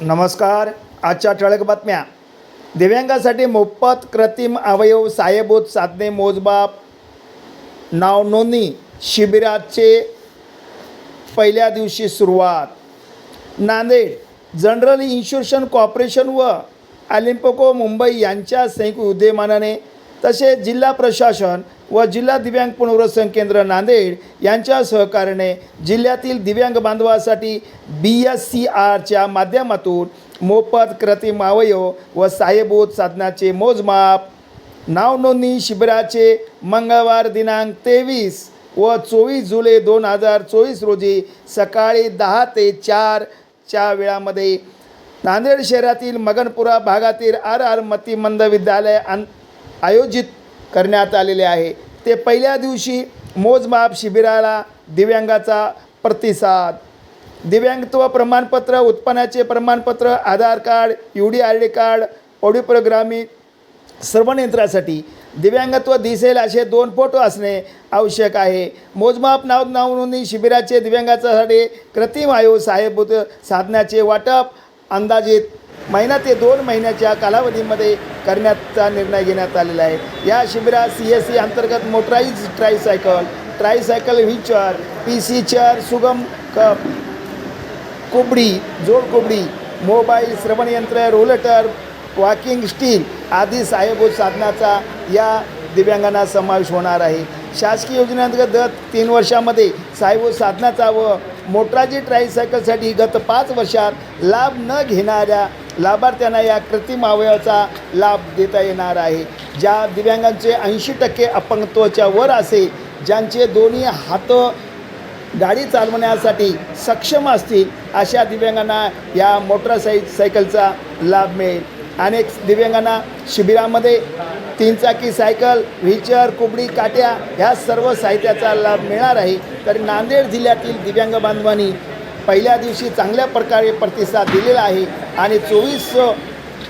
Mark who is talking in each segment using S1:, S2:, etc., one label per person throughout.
S1: नमस्कार आजच्या ठळक बातम्या. दिव्यांगासाठी मोफत कृत्रिम अवयव साहेबोत साधने मोजबाप नाव नोंदणी शिबिराचे पहिल्या दिवशी सुरुवात. नांदेड जनरल इन्शुरन्स कॉर्पोरेशन व अलिम्पोको मुंबई यांच्या संयुक्त उद्यमानाने तसेच जिल्हा प्रशासन व जिल्हा दिव्यांग पुनर्वसन केंद्र नांदेड यांच्या सहकार्याने जिल्ह्यातील दिव्यांग बांधवासाठी बी एस सी आरच्या माध्यमातून मोफत कृत्रिम अवयव व साहेबूत साधनाचे मोजमाप नावनोंदणी शिबिराचे मंगळवार दिनांक तेवीस व चोवीस जुलै दोन हजार चोवीस रोजी सकाळी दहा ते चारच्या वेळामध्ये नांदेड शहरातील मगनपुरा भागातील आर आर मती मंद विद्यालय अन आयोजित करण्यात आलेले आहे. ते पहिल्या दिवशी मोजमाप शिबिराला दिव्यांगाचा प्रतिसाद. दिव्यांगत्व प्रमाणपत्र उत्पन्नाचे प्रमाणपत्र Aadhaar card U D I D card audio programming सर्व यंत्रासाठी दिव्यांगत्व दिसेल असे दोन फोटो असणे आवश्यक आहे. मोजमाप नाव नावनोंदणी शिबिराचे दिव्यांगाचासाठी कृत्रिम आयोग सहाय्यभूत साधण्याचे वाटप अंदाजित महिना ते दोन महिन्याच्या कालावधीमध्ये करण्याचा निर्णय घेण्यात आलेला आहे. या शिबिरात सी एस सी अंतर्गत motorise tricycle tricycle wheelchair P C chair सुगम कप कोबडी जोड कोबडी मोबाईल श्रवणयंत्र रोलेटर वॉकिंग स्टील आदी सहाय्यभूत साधनाचा या दिव्यांगांना समावेश होणार आहे. शासकीय योजनेअंतर्गत दर तीन वर्षामध्ये सहाय्यभूत साधनाचा व मोटराजी ट्रायसायकलसाठी गत पाच वर्षात लाभ न घेणाऱ्या लाभार्थ्यांना या कृत्रिम अवयवाचा लाभ देता येणार आहे. ज्या दिव्यांगांचे ऐंशी टक्के अपंगत्वाच्या वर असेल ज्यांचे दोन्ही हात गाडी चालवण्यासाठी सक्षम असतील अशा दिव्यांगांना या मोटरसाई सायकलचा लाभ मिळेल. अनेक दिव्यांगांना शिबिरामध्ये तीन चाकी सायकल व्हीलचेअर कुबडी काट्या ह्या सर्व साहित्याचा लाभ मिळणार आहे. तर नांदेड जिल्ह्यातील दिव्यांग बांधवांनी पहिल्या दिवशी चांगल्या प्रकारे प्रतिसाद दिलेला आहे आणि चोवीस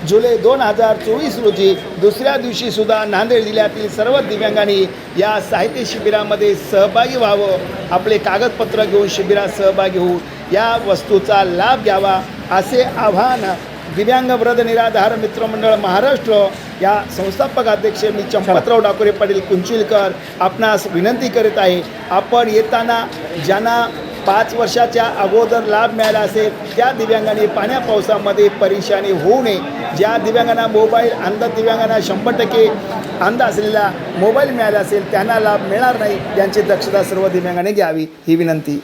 S1: जुलै दोन हजार चोवीस रोजी दुसऱ्या दिवशीसुद्धा नांदेड जिल्ह्यातील सर्व दिव्यांगांनी या साहित्य शिबिरामध्ये सहभागी व्हावं. आपले कागदपत्र घेऊन शिबिरात सहभागी होऊन या वस्तूचा लाभ घ्यावा असे आव्हान दिव्यांग व्रत निराधार मित्रमंडळ महाराष्ट्र या संस्थापक अध्यक्ष मी चंपतराव डाकोरे पाटील कुंचिलकर आपणास विनंती करीत आहे. आपण येताना ज्यांना पाच वर्षाच्या अगोदर लाभ मिळाला असेल त्या दिव्यांगाने पाण्या पावसामध्ये परेशानी होऊ नये. ज्या दिव्यांगांना मोबाईल अंध दिव्यांगांना शंभर टक्के अंध असलेला मोबाईल मिळाला असेल त्यांना लाभ मिळणार नाही. यांची दक्षता सर्व दिव्यांगाने घ्यावी ही विनंती.